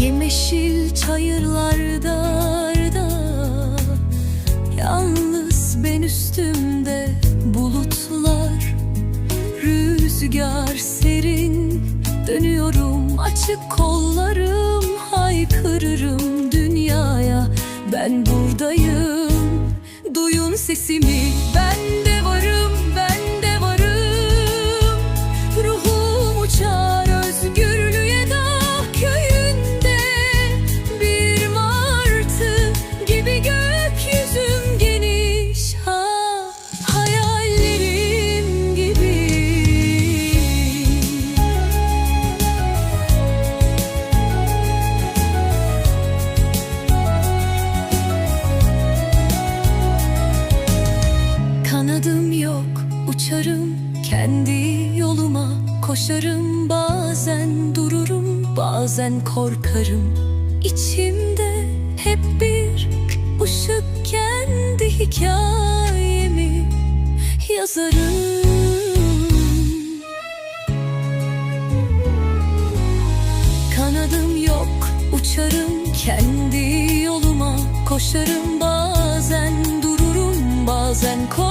Yemyeşil çayırlarda arda, Yalnız ben üstümde bulutlar. Rüzgar serin Dönüyorum açık kollarım. Haykırırım dünyaya Ben buradayım. Duyun sesimi Ben kendi yoluma koşarım bazen dururum bazen korkarım. İçimde hep bir ışık kendi hikayemi yazarım. Kanadım yok uçarım kendi yoluma koşarım bazen dururum bazen korkarım